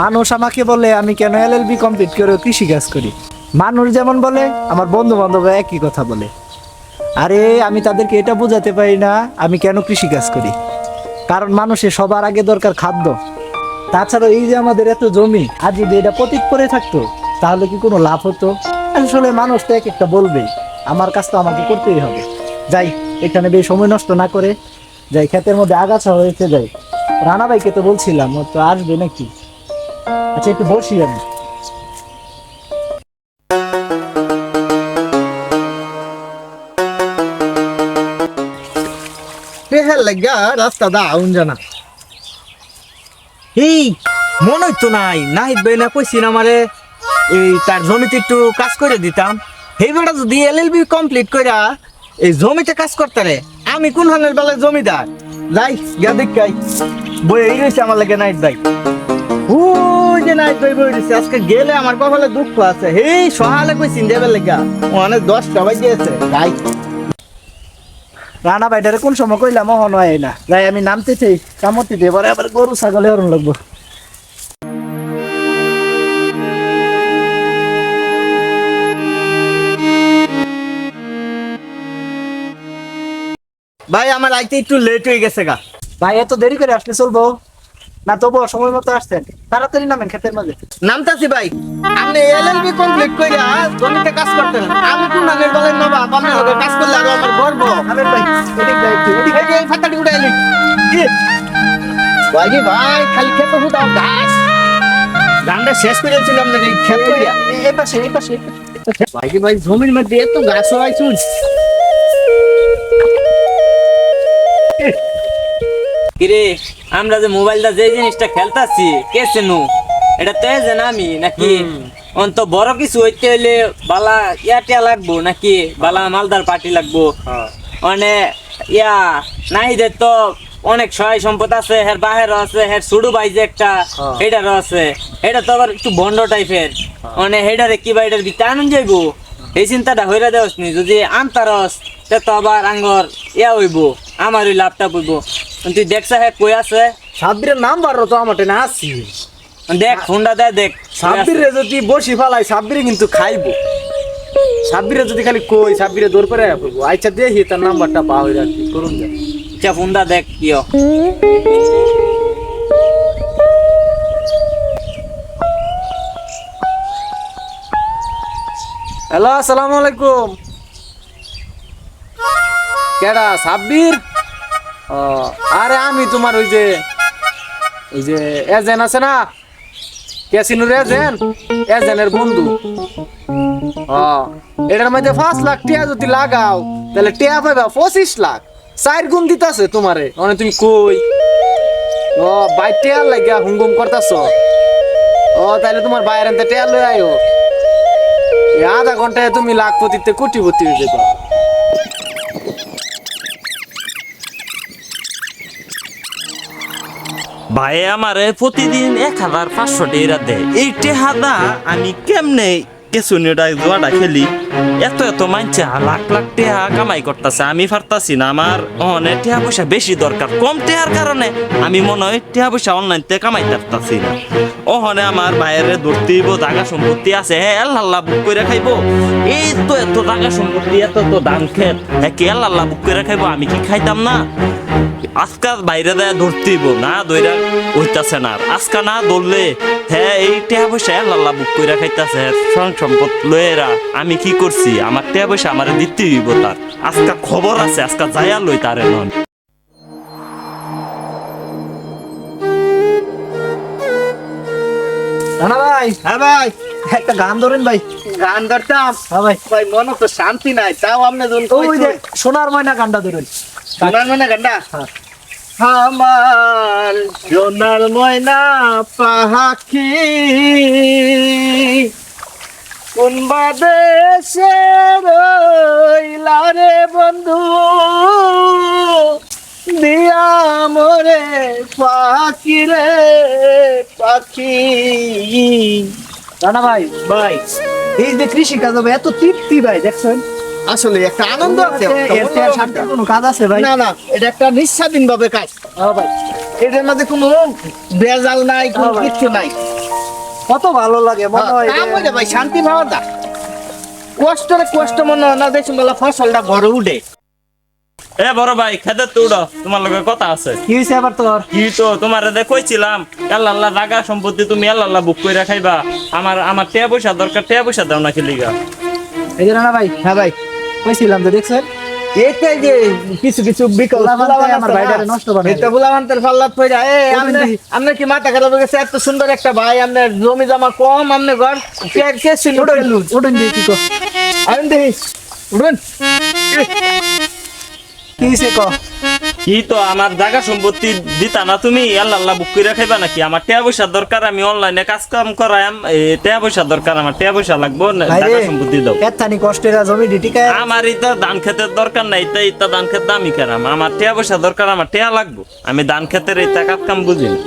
মানুষ আমাকে বলে, আমি কেন এল এলএলবি কমপ্লিট করে কৃষি কাজ করি? মানুষ যেমন বলে, আমার বন্ধু বান্ধব একই কথা বলে। আরে, আমি তাদেরকে এটা বোঝাতে পারি না, আমি কেন কৃষি কাজ করি? কারণ মানুষের সবার আগে দরকার খাদ্য। তাছাড়া এই যে আমাদের এত জমি, আর যদি এটা পতিত করে থাকতো, তাহলে কি কোনো লাভ হতো? আসলে মানুষ তো এক একটা বলবেই আমার কাজ তো আমাকে করতেই হবে। যাই, এখানে বেশ সময় নষ্ট না করে, যাই, ক্ষেতের মধ্যে আগাছা হয়েছে, যাই। রানা ভাইকে তো বলছিলাম তো আসবে নাকি? আচ্ছা একটু বসি আমি। পেহার লাগা রাস্তা দা আউন জানা। এই মনে হইতো নাই নাহিদ ভাই না আমারে এই তার জমিতে একটু কাজ করে দিতাম। এই বেটা যদি এলএলবি কমপ্লিট কইরা এই জমিতে কাজ করতে রে আমি কোন হানের বেলায় জমিদার? যাই গা দেখাই বই এই রয়েছে আমার লাগে ভাই। ওই বই আজকে গেলে আমার কপালে দুঃখ আছে। হেই সহালে কইছিন দেবে লেগা অনেক যাই। রানা ভাইটারে কোন সময় কইলাম হয় না। যাই আমি নামতে চাই কামড়তে দিয়ে পরে আবার গরু ছাগলে লাগবো। ভাই আমার আইতে একটু লেট হয়ে গেছে গা। ভাই এত দেরি করে আসলে চলবো? না তবুও সময় মতো আসছেন। তাড়াতাড়ি নামেন ক্ষেতের মাঝে। নামতাছি ভাই। আপনি এলএলবি কমপ্লিট কইরা জমিতে কাজ করতেন আমি কোন নানের বলেন না বাপ আপনার লগে কাজ করলে আরও আমার গর্ব। নামেন ভাই এদিক যাই একটু, এদিক এই ফাটাটি উঠাইলি কি? ভাই ভাই খালি খেতে হুদাও ঘাস ধানটা শেষ করেছিলাম না এই ক্ষেত কইরা। এই- পাশে এই পাশে ভাই ভাই জমির মধ্যে এত ঘাস হয়েছুন কিরে আমরা যে মোবাইলটা যে জিনিসটা খেলতাছি কে চেনু এটা তো যে আমি নাকি? অন্ত বড় কিছু হইতে হইলে বালা ইয়াটিয়া লাগবো নাকি? বালা মালদার পার্টি লাগবো। মানে ইয়া নাহিদের তো অনেক সহায় সম্পদ আছে হের বাহের আছে হের সুডু ভাই যে একটা হেডারও আছে। এটা তো আবার একটু বন্ড টাইপের। মানে হেডারে কি বা এটার ভিতরে আনন্দ যাইবো? এই চিন্তাটা হইরা দেওয়াস নি যদি আনতারস তে তো আবার আঙ্গর ইয়া হইব আমার ওই লাভটা হইব। তুই দেখছা হ্যাঁ কই আছে? সাব্বিরের নাম্বার তো আমার টেনে আসছি। দেখ ফোনটা দে দেখ সাব্বিরে যদি বসি ফালাই সাব্বিরে কিন্তু খাইবো। সাব্বিরে যদি খালি কই সাব্বিরে দৌড় করে আচ্ছা দেখি তার নাম্বারটা পাওয়া হয়ে রাখি করুন যা। আচ্ছা ফোনটা দেখ কিয়? হ্যালো আসসালামু আলাইকুম। কেডা সাব্বির? আরে আমি তোমার ওই যে ওই যে এজেন আছে না? ক্যাসিনোর এজেন এজেনের বন্ধু। এটার মধ্যে পাঁচ লাখ টিয়া যদি লাগাও, তাহলে টিয়া পাইবা পঁচিশ লাখ। চার গুণ দিতাছে তোমারে। মানে তুমি কই? ও বাই টিয়ার লাগিয়া হুমগুম করতাছ। ও, তাহলে তোমার বাইরে আনতে টিয়া লই আয়ো আধা ঘন্টায় তুমি লাখপতিতে কোটিপতি হয়ে যেত ভাই আমারে প্রতিদিন এক হাজার পাঁচশো টেরা দেয়। এই টেহাদা আমি কেমনে কেসুনিটা জোয়াটা খেলি? এত এত মানছে লাখ লাখ টেহা কামাই করতেছে, আমি পারতাছি না। আমার অনেক টেহা পয়সা বেশি দরকার। কম টেহার কারণে আমি মনে হয় টেহা পয়সা অনলাইন তে কামাই পারতাছি না। ওহনে আমার বাইরে ধরতে হইব জাগা সম্পত্তি আছে হ্যাঁ আল্লাহ বুক করে খাইবো। এই তো এত জাগা সম্পত্তি, এত তো দাম খেত। হ্যাঁ কি আল্লাহ বুক করে খাইবো, আমি কি খাইতাম না? আজকা বাইরে দেয় ধরতেইব না দইরা হইতাছে না। আজকা না ধরলে হ্যাঁ এই টেহা পয়সা লাল্লা বুক কইরা খাইতাছে সং সম্পদ লয়েরা আমি কি করছি? আমার টেহা পয়সা আমারে দিতে হইব তার। আজকা খবর আছে আজকা যাইয়া লই তারে নন। ভাই। হ্যাঁ ভাই। একটা গান ধরেন ভাই। গান ধরতাম? হ্যাঁ ভাই। ভাই মনে তো শান্তি নাই তাও আপনি যখন ওই যে সোনার ময়না গানটা ধরুন। গানটা? হ্যাঁ। আমার সোনার ময়না পাহাকি। কোন বাদেশে রইলা রে বন্ধু? দিয়া মোরে পাখি রে পাখি। রানা ভাই ভাই এই যে কৃষি কাজ হবে এত তৃপ্তি ভাই দেখছেন? আসলে একটা আনন্দ আছে। কোনো কাজ আছে ভাই? না না এটা একটা নিঃস্বাধীন ভাবে কাজ। হ্যাঁ ভাই। এটার মধ্যে কোনো বেজাল নাই কোনো হ্যাঁ। কিচ্ছু নাই। কত ভালো লাগে মনে হয় কাম যে- হইলে ভাই শান্তি পাওয়া দা কষ্টরে কষ্ট মনে হয় না দেখুন বলা ফসলটা ঘরে উঠে। এ বড় ভাই খেতে তো উড়ো তোমার লগে কথা আছে। কি হয়েছে আবার তোর? কি তো তোমার দে কইছিলাম আল্লাহ আল্লাহ জাগা সম্পত্তি তুমি আল্লাহ আল্লাহ বুক করে খাইবা। আমার আমার টিয়া পয়সা দরকার টিয়া পয়সা দাও না খেলিগা এই রানা ভাই হ্যাঁ ভাই। কইছিলাম যে দেখছেন এইটাই যে কিছু কিছু বিকল আমার ভাইটারে নষ্ট করে এটা বুলাবান্তের পাল্লাত পড়ে যায় এই আপনি আপনি কি মাথা খারাপ হয়ে গেছে? এত সুন্দর একটা ভাই আপনি জমি জমা কম আপনি ঘর কে কে ছিল? উঠুন দিয়ে কি কো। আমি দেখি উঠুন। কি সে ক? কি তো আমার জায়গা সম্পত্তি দিতা না তুমি? আল্লাহ আল্লাহ বুক করে খাইবা নাকি? আমার টিয়া পয়সা দরকার আমি অনলাইনে কাজ কাম করাম টিয়া পয়সা দরকার আমার টিয়া পয়সা লাগবো জায়গা সম্পত্তি দাও। এতানি কষ্টের জমি ডিটিকায় আমার ইতা ধান খেতের দরকার নাই ইতা ইতা ধান খেত দামি কেরাম আমার টিয়া পয়সা দরকার আমার টেয়া লাগবো। আমি ধান খেতের ইতা কাজ কাম বুঝি না।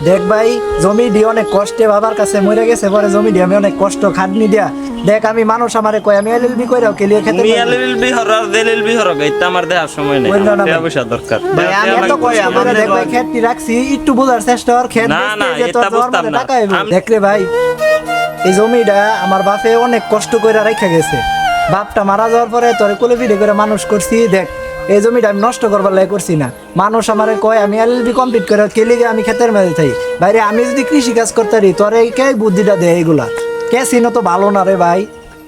দেখ ভাই জমি দিয়ে অনেক কষ্টে বাবার কাছে মরে গেছে পরে জমি দিয়ে আমি অনেক কষ্ট খাটনি দিয়া দেখ আমি মানুষ আমারে কই আমি এলএলবি কইরাও কেলিয়ে খেতে তুমি পারি। এলিল বিহর আর দেলিল বিহর ইতা আমার দেওয়ার সময় নেই না পয়সা দরকার ভাই, আমি এত। কষ্ট আমার দেখ ভাই। খেতটি রাখছি একটু বুঝার চেষ্টা কর খেত না, না, এটা বুঝতাম না। টাকা। দেখ রে ভাই এই জমিটা আমার বাপে অনেক কষ্ট কইরা রাখা গেছে বাপটা মারা যাওয়ার পরে তোরে কোলে পিঠে করে মানুষ করছি দেখ এই জমিটা আমি নষ্ট করবার লাগে করছি না। মানুষ আমারে কয় আমি এলএলবি কমপ্লিট করে কেলিগে আমি ক্ষেতের মধ্যে থাই বাইরে আমি যদি কৃষি কাজ করতে পারি তোরে কে বুদ্ধিটা দেয় এইগুলা কে চিনো তো ভালো না রে ভাই?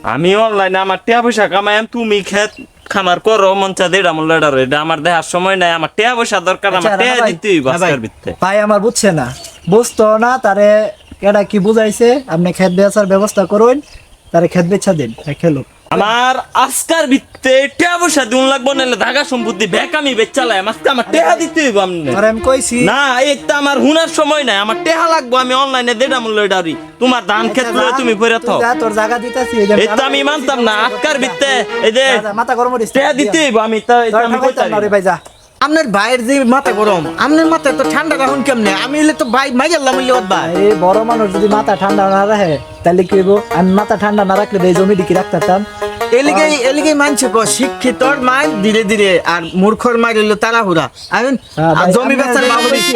আমি অনলাইনে আমার টিয়া পয়সা কামাই তুমি খেত খামার করো মন চা দেড় আমল লেডার এটা আমার দেহার সময় নাই আমার টিয়া পয়সা দরকার আমার আচ্ছা, টিয়া দিতেই হ্যাঁ ভাই। ভাই আমার বুঝছে না। বুঝতো না তারে এটা কি বুঝাইছে? আপনি খেত বেচার ব্যবস্থা করুন তারে খেত বেচা দিন খেলো। আমার আজকার ভিত্তে টেয়া পয়সা দিন লাগবো নাহলে ধাগা সম্পত্তি বেকামি আমি বেচালাই আজকে আমার টেহা দিতে হইব আপনি আর আমি কইছি। না একটা আমার হুনার সময় নাই আমার টেহা লাগবো আমি অনলাইনে দেড়া মূল্য ডারি তোমার ধান ক্ষেত লয়ে তুমি পড়ে থাও। যা, তোর জায়গা দিতাছি এই তো আমি মানতাম না আজকার ভিত্তে এই যা, মাথা গরম হইছে টেহা দিতে হইব আমি তো এটা আমি কইতাম আরে ভাই যা। আপনার ভাইয়ের যে মাথা গরম আপনার মাথায় তো ঠান্ডা রাখুন কেমনে? আমি এলে তো ভাই মাইয়াল্লাম হইলে ওর ভাই। বড় মানুষ যদি মাথা ঠান্ডা না রাখে তাহলে কি হইব? আমি মাথা ঠান্ডা না রাখলে এই জমি কি রাখতাম। এলিগে এলিগে মানছে কো শিক্ষিতর মাই ধীরে ধীরে আর মূর্খর মাই রইল তাড়াহুড়া। আমি হ্যাঁ, জমি বেচার বাবদ বলছি,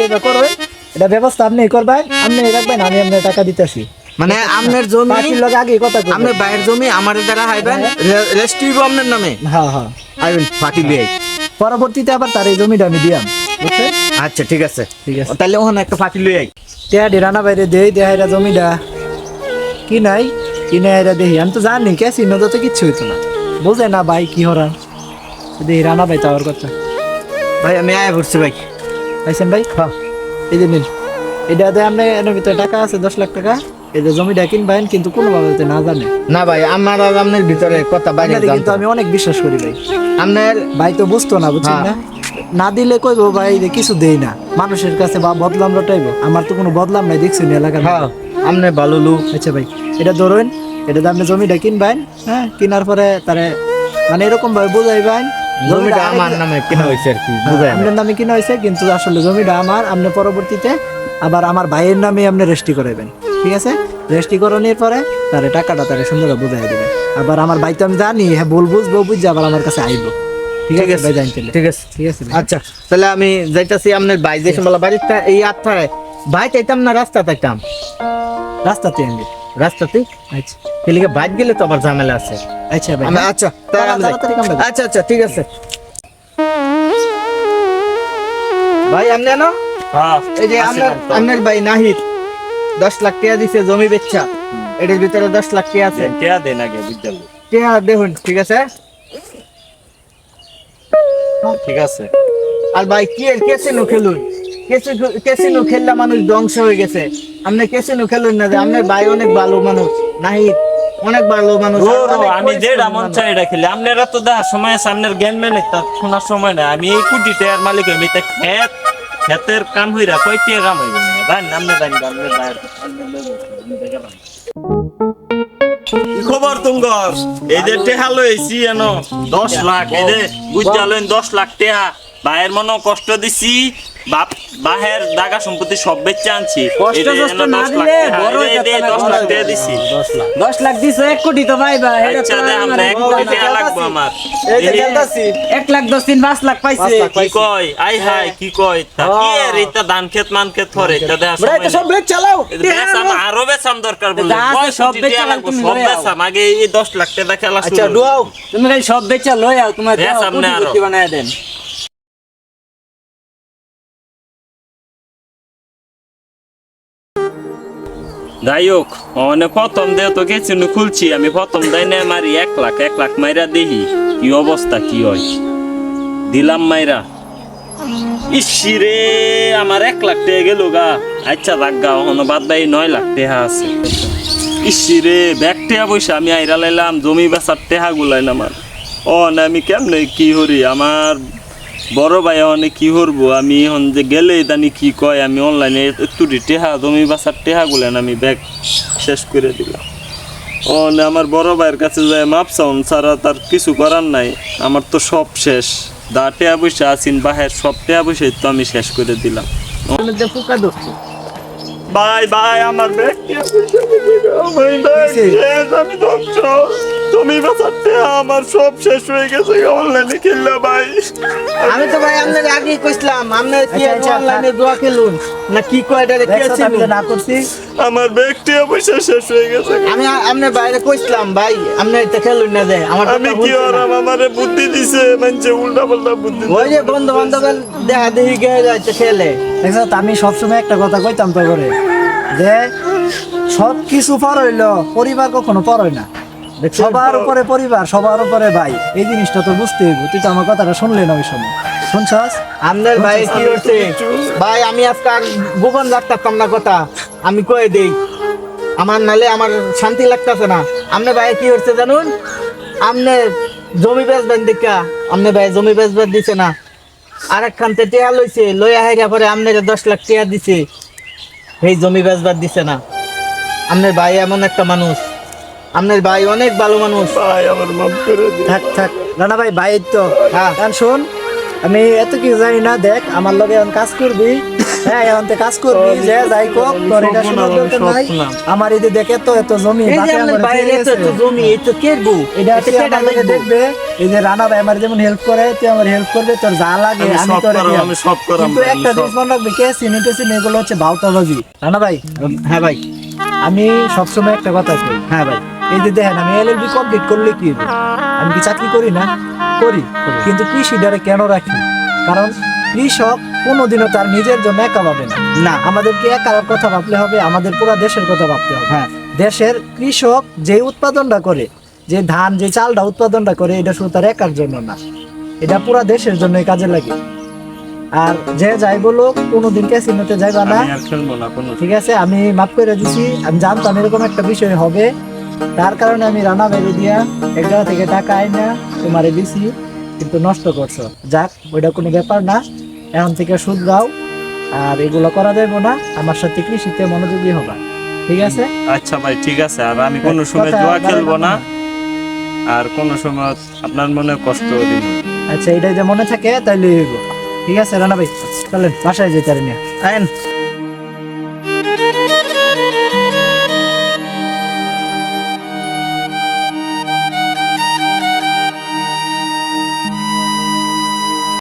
এটা ব্যবস্থা আপনি করবেন আপনি রাখবেন আমি আপনার টাকা দিতেছি মানে আপনার জমি পার্টির লগে আগে কথা। আপনার ভাইয়ের জমি আমার দ্বারা হাইবেন রেস্টি আপনার নামে। হ্যাঁ হ্যাঁ। আইবেন পার্টি লিয়ে পরবর্তীতে আবার তার এই জমিটা আমি দিয়াম। আচ্ছা ঠিক আছে। ঠিক আছে। তাহলে ওখানে একটা পার্টি লিয়ে আই। টেয়া ডিরানা বাইরে দেই দেহাইরা জমিটা। কি নাই? কিনে আইরা দেহি? আমি তো জানি কে চিহ্ন তো কিচ্ছু হইতো না। বুঝে না ভাই কি হরান দেহি রানা ভাই তাওয়ার কথা। ভাই আমি আয় পড়ছি ভাই। পাইছেন ভাই? হ্যাঁ। এই যে নিন। এটা দিয়ে আপনি এর ভিতরে টাকা আছে দশ লাখ টাকা। এই যে জমিটা কিনবেন কিন্তু কোনোভাবে যাতে না জানে। না ভাই আমার আর আপনার ভিতরে কথা বাইরে কিন্তু আমি অনেক বিশ্বাস করি ভাই। আপনার ভাই তো বুঝতো না বুঝছেন না? না দিলে কইবো ভাই যে কিছু দেই না। মানুষের কাছে বা বদলাম রটাইবো আমার তো কোনো বদলাম নাই দেখছেন এলাকার হ্যাঁ আপনি ভালো লোক। আচ্ছা ভাই এটা ধরুন এটা আপনি জমিটা কিনবেন হ্যাঁ কেনার পরে তারে মানে এরকম ভাবে বুঝাইবেন জমিটা আমার নামে কিনা হয়েছে আর কি বুঝাই হ্যাঁ, আপনার নামে কিনা হয়েছে কিন্তু আসলে জমিটা আমার আপনি পরবর্তীতে আবার আমার ভাইয়ের নামে আপনি রেজিস্ট্রি করাবেন ঠিক আছে? রেজিস্ট্রি করানোর পরে তারে টাকাটা তারে সুন্দর বুঝাই দেবেন আবার আমার ভাই তো আমি জানি হ্যাঁ ভুল বুঝব বুঝছে আবার আমার কাছে আইবো। ঠিক আছে ভাই জানতে ঠিক আছে। ঠিক আছে আচ্ছা তাহলে আমি যাইতাছি আপনার ভাই যে বলা বাড়িটা এই আত্মায় ভাই চাইতাম না রাস্তা চাইতাম। রাস্তাতে আনবি। রাস্তাতে? আচ্ছা। বাইক গেলে তো আবার ঝামেলা আছে? আচ্ছা ভাই। আমি- আচ্ছা। আচ্ছা আচ্ছা ঠিক আছে। ভাই আপনি না হ্যাঁ। এই যে ভাই নাহিদ। দশ লাখ টাকা দিছে জমি বেচা। এটার ভিতরে দশ লাখ টাকা আছে। টিয়া দেন আগে বিদ্যালয়। টাকা দেখুন ঠিক আছে? ঠিক আছে। আর ভাই কি এর কেসিনো খেলুন? কেসি- কেসিনো খেললে মানুষ ধ্বংস হয়ে গেছে। আপনি কেসিনো খেলুন না যে আপনার ভাই অনেক ভালো মানুষ নাহিদ অনেক ভালো মানুষ। আমি যেটা মন চাই এটা খেলি। আপনারা তো দেখার সময় আছে আপনার জ্ঞান মেলে তা শোনার সময় না আমি এই কোটি টাকার মালিক আমি তা খেত। খেতের কাম হইরা কয় টাকা কাম হইবে? জান আপনি জানি আপনি বান খবর তুঙ্গর এদের টেহা লইছি এন। দশ লাখ এদের বুঝতে বুঝা লইন দশ লাখ টেহা। ভাইয়ের মনে কষ্ট দিছি। বাপ বাহের দাগা সম্পত্তি সব বেচে আনছি। কষ্ট কষ্ট না দশ লাখ দিলে বড় দিছি। দিছো কোটি তো পাইবা। এটা আচ্ছা দে আমরা এক কোটি টাকা লাগবো আমার। এই যে খেলতাছি। এক লাখ দশ দিন পাঁচ লাখ পাইছে। কি কয়? আই হাই কি কয়? তা কি এর এটা ধান ক্ষেত মান ক্ষেত ধরে? এটা সব ব্রেক চালাও। বেসাম আরও বেসাম দরকার বলে সব বেচে লাগবো সব লয়ে। বেসাম আগে এই দশ লাখ টাকা খেলা আচ্ছা ডুয়াও। তুমি সব বেচা লই আও তোমার হ্যাঁ, সামনে আরও। বানায় দেন। যাই হোক মানে প্রথম দেহ তো গেছি খুলছি, আমি প্রথম দেয় না মারি, এক লাখ এক লাখ মাইরা দেখি কি অবস্থা, কি হয়? দিলাম মাইরা। ইসি রে, আমার এক লাখ টাকা গেল গা। আচ্ছা রাখ গা ওখানে বাদ দেয় নয় লাখ টাকা আছে। ইসি রে, ব্যাগ টেহা পয়সা আমি আইরা লাইলাম, জমি বেচার টেহা গুলাইন আমার ও না, আমি কেমনে কি হরি আমার বড় ভাই অনে কি করব? আমি এখন যে গেলে জানি কি কয়। আমি অনলাইনে একটু টেহা জমি বাসার টেহা গুলেন আমি ব্যাগ শেষ করে দিলাম। ও আমার বড় ভাইয়ের কাছে যায় মাপ চাউন ছাড়া তার কিছু করার নাই। আমার তো সব শেষ। দা টেয়া পয়সা আছেন বাহের সব টেয়া পয়সাই তো আমি শেষ করে দিলাম। ভাই ভাই আমার ব্যাগ পয়সা আমি ধ্বংস। বাসার টেহা আমার সব শেষ হয়ে গেছে অনলাইনে খেললে ভাই। আমি তো ভাই আপনার আগে কইছিলাম আপনার কি আচ্ছা, আচ্ছা, অনলাইনে দোয়া খেলুন? না কি কয় এটা কে আমি না করছি। আমার ব্যাগ টেহা পয়সা শেষ হয়ে গেছে। আমি আপনার বাইরে কইছিলাম ভাই আপনি এটা খেলুন না দে আমার আমি কি না। আমারে বুদ্ধি দিছে মানে উল্টা পাল্টা বুদ্ধি ওই যে বন্ধু বান্ধবের দেখা দেখি গে যাচ্ছে খেলে। দেখছ তো আমি সবসময় একটা কথা কইতাম তো করে যে সব কিছু পর হইল পরিবার কখনো পার হয় না। সবার উপরে পরিবার সবার উপরে ভাই। এই জিনিসটা তো বুঝতে হইব। তুই তো আমার কথাটা শুনলে না ওই সময়। শুনছাস? আপনার ভাই কি হচ্ছে? ভাই আমি আজকে আর গোপন রাখতাম না কথা। আমি কয়ে দেই আমার নালে আমার শান্তি লাগতেছে না। আপনার ভাই কি হচ্ছে জানুন? আপনি জমি বেচবেন দেখা। আপনি ভাই জমি বেচবেন দিছে না। আর একখান তে টেয়া লইছে লইয়া হেগা পরে আপনার দশ লাখ টেয়া দিছে। এই জমি বেচবার দিছে না। আপনার ভাই এমন একটা মানুষ। আপনার ভাই অনেক ভালো মানুষ। ভাই আমার মাফ করে দে থাক থাক। রানা ভাই ভাই তো। হ্যাঁ। গান শোন আমি এত কিছু জানি না দেখ আমার লগে এখন কাজ করবি। হ্যাঁ এখন তো কাজ করবি যে যাই কোক তোর এটা সব শোনার দরকার নাই। আমার এই যে দেখে তো এত জমি এই যে আমার ভাইয়ের এত এত জমি এই তো কেরবো এটা আমার লগে দেখবে এই যে রানা ভাই আমার যেমন হেল্প করে তুই আমার হেল্প করবে তোর যা লাগে আমি আমি সব তোরে আমি সব করাম কিন্তু একটা জিনিস মনে রাখবি কে এগুলো হচ্ছে ভাউতাবাজি রানা ভাই হ্যাঁ ভাই। আমি সবসময় একটা কথা কই হ্যাঁ ভাই। এই যে দেখেন আমি এলএলবি কমপ্লিট করলে কি আমি কি চাকরি করি না? করি। কিন্তু কৃষিটারে কেন রাখি? কারণ কৃষক কোনোদিনও তার নিজের জন্য একা ভাবে না। না। আমাদেরকে একার কথা ভাবলে হবে আমাদের পুরো দেশের কথা ভাবতে হবে। হ্যাঁ। দেশের কৃষক যে উৎপাদনটা করে যে ধান যে চালটা উৎপাদনটা করে এটা শুধু তার একার জন্য না। এটা পুরো দেশের জন্য কাজে লাগে। আর যে যাই বলো কোনোদিন ক্যাসিনোতে যাইবা না। আমি আর খেলব না কোনো। ঠিক আছে? আমি মাফ করে দিছি। আমি জানতাম এরকম একটা বিষয় হবে। তার কারণে আমি রানা বেড়ে দিয়া এক জায়গা থেকে টাকা আই না তোমারে দিছি কিন্তু নষ্ট করছ। যাক ওইটা কোনো ব্যাপার না। এখন থেকে সুদ দাও আর এগুলো করা যাবে না। আমার সাথে কৃষিতে মনোযোগী হবা। ঠিক আছে? আচ্ছা ভাই ঠিক আছে। আর আমি কোনো সময় জুয়া খেলব না। আর কোনো সময় আপনার মনে কষ্ট দিব আচ্ছা এটা যে মনে থাকে তাইলে ঠিক আছে রানা ভাই? চলেন বাসায় যেতে নিয়ে। আইন